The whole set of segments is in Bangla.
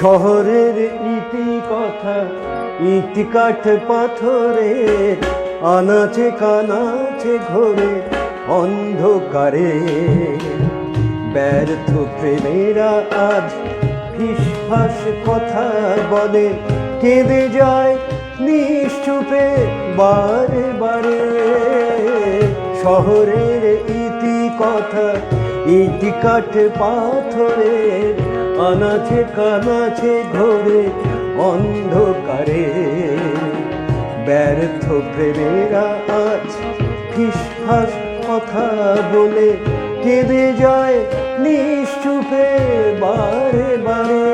শহরের ইতি কথা, ইট কাঠ পাথরে, আনাচে কানাচে ঘোরে, অন্ধকারে। ব্যর্থ প্রেমেরা আজ ফিসফাস কথা বলে, কেঁদে যায় নিশ্চুপে বারে বারে শহরের ইতি কথা, ইটি কাঠ পাথরের আনাচে কানাচে ঘোরে অন্ধকারে। ব্যর্থ প্রেমেরা আজ ফিসফাস কথা বলে কেঁদে যায়, নিশ্চুপে বারে বারে।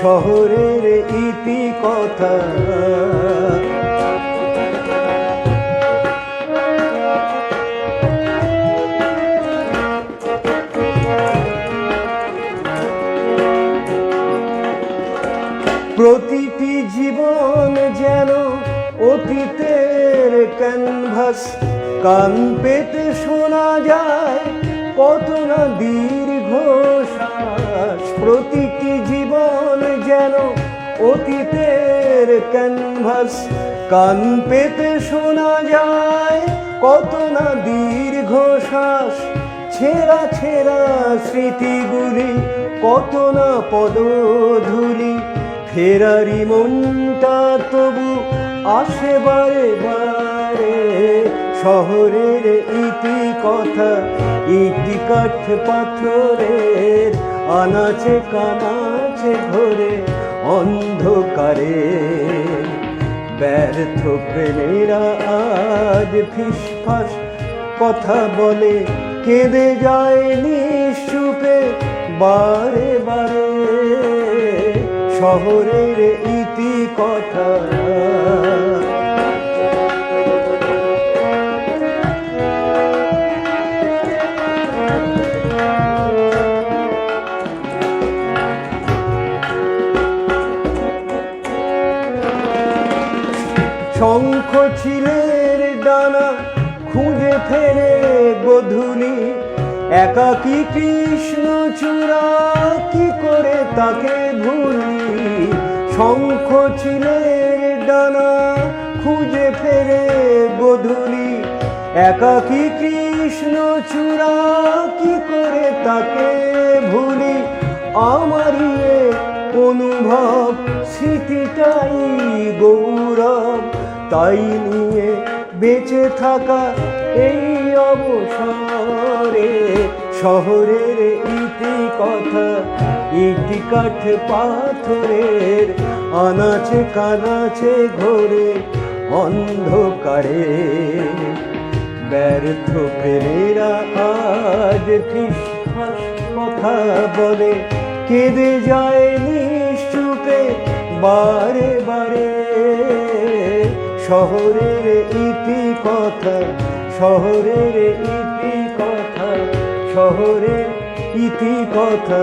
শহরের ইতি কথা প্রতিটি জীবন যেন অতীতের ক্যানভাস কান পেতে শোনা যায় কত না দীর্ঘ প্রতিটি জীবন যেন অতীতের ক্যানভাস কান পেতে শোনা যায় কত না দীর্ঘ শ্বাস। ছেঁড়া ছেঁড়া স্মৃতিগুলি কত না পদধূলি। ফেরারি মনটা তবু আসে বারে বারে। শহরের ইতি কথা ইটি কাঠ পাথরের আনাচে কানাচে ঘোরে অন্ধকারে। ব্যর্থ প্রেমেরা আজ ফিসফাস কথা বলে, কেঁদে যায় নিঃসুপে বারে বারে। শহরের ইতি কথা। শঙ্খ ছিলের ডানা খুঁজে ফেরে গধুলি। একাকি কৃষ্ণ চূড়া কি করে তাকে ভুলি? শঙ্খ ছিলের ডানা খুঁজে ফেরে গধুলি একাকি কৃষ্ণ চূড়া কি করে তাকে ভুলি? আমারই অনুভব, স্মৃতিটাই গৌরব। তাই নিয়ে বেঁচে থাকা এই অবসরে শহরের ইতি কথা ইটি কাঠ পাথরের আনাচে কানাচে ঘোরে অন্ধকারে। ব্যর্থ প্রেমেরা আজ কথা বলে, কেঁদে যায় নিশ্চুপে বারে বারে। শহরের ইতি কথা শহরের ইতি কথা শহরের ইতি কথা।